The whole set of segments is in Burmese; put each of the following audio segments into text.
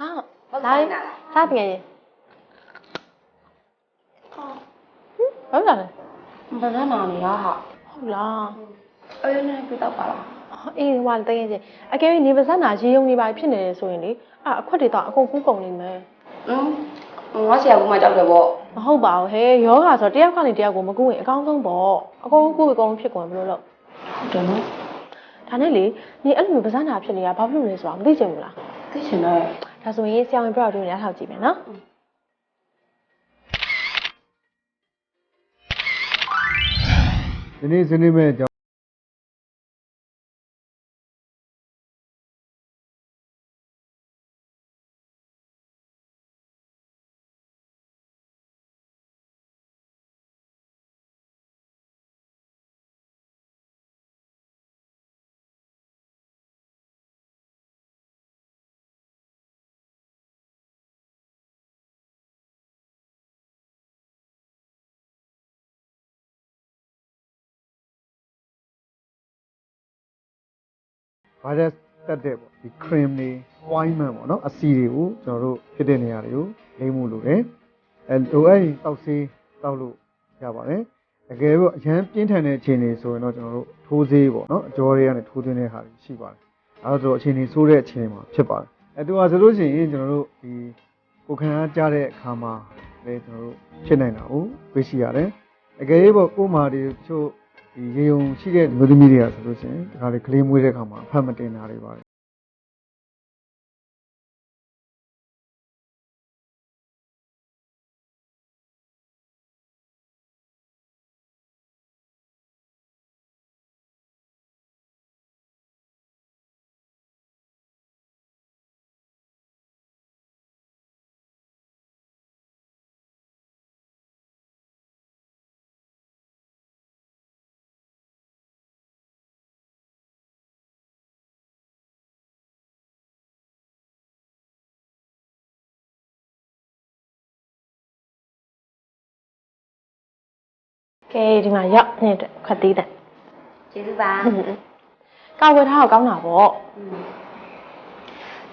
ဒါစားပြန်ရင်ဟုတ်လားဘယ်နဲ့နာနေရဟာဟုတ်လားအေးနဲ့ပြတော့ပါလားအေးဟိုတကယ်ချင်းအကယ်၍နေပါစနာရေုံနေပါဖြစ်နေတယ်ဆိုရင်လေအာအခွက်တွေတော့အကုန်ကူးကုန်နေမယ်อืมငါဆရာကမှကြောက်တယ်ပေါ့မဟုတ်ပါဘူးဟဲ့ယောဂါဆိုတယောက်ကနေတယောက်ကိုမကူရင်အကောင်းဆုံးပေါ့အကုန်ကူးအကုန်ဖြစ်ကုန်ဘယ်လိုလုပ်ဟုတ်တယ်နော်ဒါနဲ့လေနေအဲ့လိုမျိုးပါစနာဖြစ်နေတာဘာဖြစ်လို့လဲဆိုတာမသိချင်ဘူးလားသိချင်တယ် ဒါဆိုရင်ဆရာဝန်ပြောတော့ရထားကြည့်မယ်နော်ဒီနေ့ဆွေးနွေးမယ့်အကြောင်း ဗိုင်းရပ်စ်တက်တဲ့ပေါ့ဒီ cream တွေ ointment ပေါ့နော်အစီတွေကိုကျွန်တော်တို့ဖြစ်တဲ့နေရာတွေကိုလိမ့်မှုလို့တယ်အဲလိုအဲ့ဒီတောက်ဆေးတောက်လို့ရပါတယ်တကယ်လို့အရန်ပြင်းထန်တဲ့အခြေအနေဆိုရင်တော့ကျွန်တော်တို့ထိုးဆေးပေါ့နော်အကြောတွေကနေထိုးသွင်းတဲ့ဟာတွေရှိပါတယ်အဲဒါဆိုအခြေအနေဆိုးတဲ့အခြေအနေမှာဖြစ်ပါတယ်အဲတူပါဆိုလို့ရှိရင်ကျွန်တော်တို့ဒီကိုယ်ခံအားကြတဲ့အခါမှာလည်းကျွန်တော်တို့ဖြစ်နိုင်တာကိုသိရှိရတယ်အကယ်၍ပေါ့ကိုယ်မာတွေတချို့ ဒီရေုံရှိတဲ့မျိုးသမီးတွေကဆိုလို့ရှိရင်ဒီခါလေးကလေးမွေးတဲ့ခါမှာအဖတ်မတင်တာတွေပါတယ် ကဲဒီမှာရောက်နေတဲ့ခတ်သေးတယ်ကျေးဇူးပါကောက်ဝယ်ထားတော့ကောင်းတာပေါ့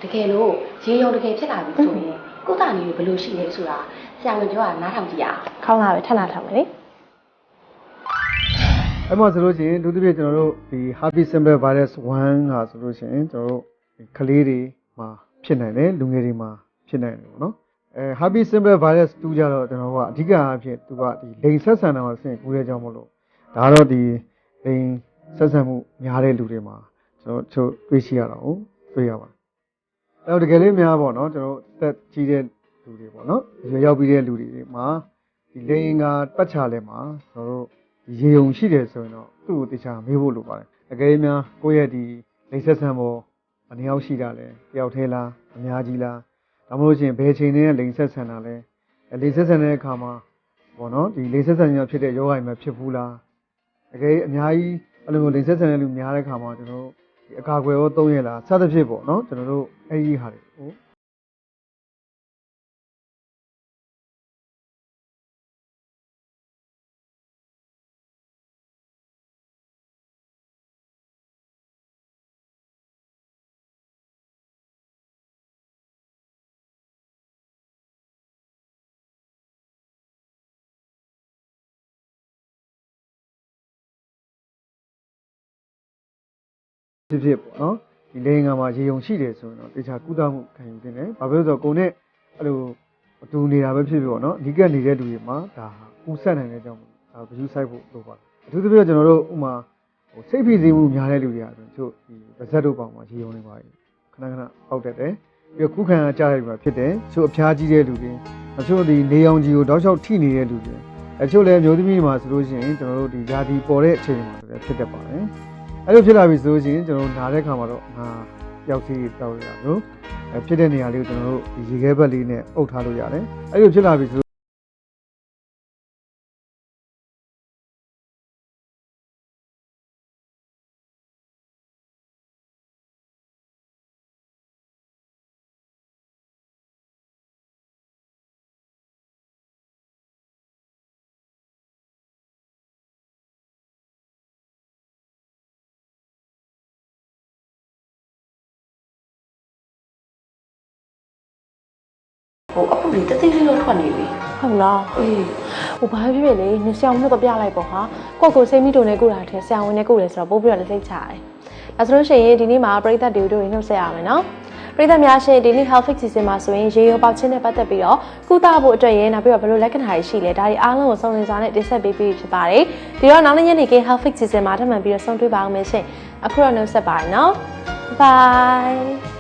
တကယ်လို့ရေရုံတကယ်ဖြစ်လာပြီဆိုရင်ကိုယ်တာနေဘယ်လိုရှိလဲဆိုတာဆရာဝန်ပြောတာနားထောင်ကြည့်ရအောင်ခေါင်းလာပဲထပ်လာထားမယ်လေအဲ့မှာဆိုလို့ရှိရင်ဒုတိယကျွန်တော်တို့ဒီ herpes simplex virus 1ဟာဆိုလို့ရှိရင်ကျွန်တော်တို့ဒီကလေးတွေမှာဖြစ်နိုင်တယ်လူငယ်တွေမှာဖြစ်နိုင်တယ်ပေါ့နော် အဲ herpes simplex virus 2ကြတော့ကျွန်တော်တို့ကအဓိကအားဖြင့်သူကဒီလိင်ဆက်ဆံတာမှာဆင်ကူးတဲ့ကြောင့်မလို့ဒါကတော့ဒီလိင်ဆက်ဆံမှုများတဲ့လူတွေမှာကျွန်တော်တို့တွေ့ရှိရတာကိုတွေ့ရပါတယ်အဲ့တော့တကယ်လေးများပေါ့နော်ကျွန်တော်တို့အသက်ကြီးတဲ့လူတွေပေါ့နော်ရွယ်ရောက်ပြီးတဲ့လူတွေမှာဒီလိင်ကပတ်ချလဲမှာကျွန်တော်တို့ရေုံရှိတယ်ဆိုရင်တော့သူ့ကိုတရားမေးဖို့လိုပါတယ်အကယ်၍များကိုယ့်ရဲ့ဒီလိမ့်ဆက်ဆံပေါ်ဘယ်နှယောက်ရှိတာလဲတယောက်သေးလားအများကြီးလား ဒါမှမဟုတ်ရှင်ဘယ်ချိန်နဲ့လိမ့်ဆက်ဆံတာလဲအဲလိမ့်ဆက်ဆံတဲ့အခါမှာဘောနော်ဒီလိမ့်ဆက်ဆံရဖြစ်တဲ့ယောဂိုင်မှာဖြစ်ဘူးလားအကယ်၍အများကြီးအဲ့လိုမျိုးလိမ့်ဆက်ဆံတဲ့လူများတဲ့အခါမှာကျွန်တော်တို့ဒီအကာအကွယ်ရောသုံးရလားစသဖြင့်ပေါ့နော်ကျွန်တော်တို့အဲ့ဒီဟာတွေ ဖြစ်ဖြစ်ပေါ့နော်ဒီလိင်ကမှာရေုံရှိတယ်ဆိုရင်တော့တရားကုသမှုခံယူတင်တယ်ဘာဖြစ်လို့လဲဆိုတော့ကိုယ်နဲ့အဲ့လိုအတူနေတာပဲဖြစ်ဖြစ်ပေါ့နော်အဓိကနေတဲ့လူတွေမှာဒါဟာကူးဆက်နိုင်တဲ့ကြောင့်ဒါဘယူဆိုင်ဖို့လိုပါတယ်အထူးသဖြင့်ကျွန်တော်တို့ဥမာဟိုစိတ်ဖိစီးမှုများတဲ့လူတွေကဆိုတို့ဒီဗဇက်တို့ပေါင်မှာရေုံနေပါပြီခဏခဏပေါက်တတ်တယ်ပြီးတော့ခုခံအားကြားရမှာဖြစ်တယ်ချို့အဖျားကြီးတဲ့လူတွေအချို့ဒီနေအောင်ကြီးကိုတောက်လျှောက်ထိနေတဲ့လူတွေအချို့လည်းမျိုးသမီးတွေမှာဆိုလို့ရှိရင်ကျွန်တော်တို့ဒီဓာတီပေါ်တဲ့အချိန်မှာလည်းဖြစ်တတ်ပါတယ် အဲ့လိုဖြစ်လာပြီဆိုလို့ရှိရင်ကျွန်တော်တို့နားတဲ့ခါမှာတော့ငါပျောက်စီးတောက်ရတာမျိုးအဲဖြစ်တဲ့နေရာလေးကိုကျွန်တော်တို့ဒီရေခဲဘက်လေးနဲ့အုပ်ထားလို့ရတယ်အဲ့လိုဖြစ်လာပြီဆို ဟိုအခုလေတသိလေးတော့ထွက်နေပြီဟုတ်လားအေးဟိုဘာဖြစ်ဖြစ်လေနင်ဆရာဝန်တို့ပြလိုက်ပေါ့ဟာကိုယ့်ကိုစိတ်မိတုံနဲ့ကိုယ်တာထဲဆရာဝန်နဲ့ကိုယ်လေဆိုတော့ပို့ပြီးတော့လည်းစိတ်ချရတယ်ဒါဆိုလို့ရှိရင်ဒီနေ့မှာပရိသတ်တွေကိုတို့နှုတ်ဆက်ရမယ်နော်ပရိသတ်များရှင်ဒီနေ့ Health Fix Season မှာဆိုရင်ရေရောပေါက်ချင်းနဲ့ပတ်သက်ပြီးတော့ကုသဖို့အတွက်ရနောက်ပြီးတော့ဘယ်လိုလက္ခဏာတွေရှိလဲဒါတွေအားလုံးကိုစုံလင်စွာနဲ့တင်ဆက်ပေးပြီးဖြစ်ပါတယ်ဒီတော့နောက်နေ့ညနေခင်း Health Fix Season မှာထပ်မံပြီးတော့ဆုံတွေ့ပါအောင်မယ်ရှင်အခုတော့နှုတ်ဆက်ပါရနော် Bye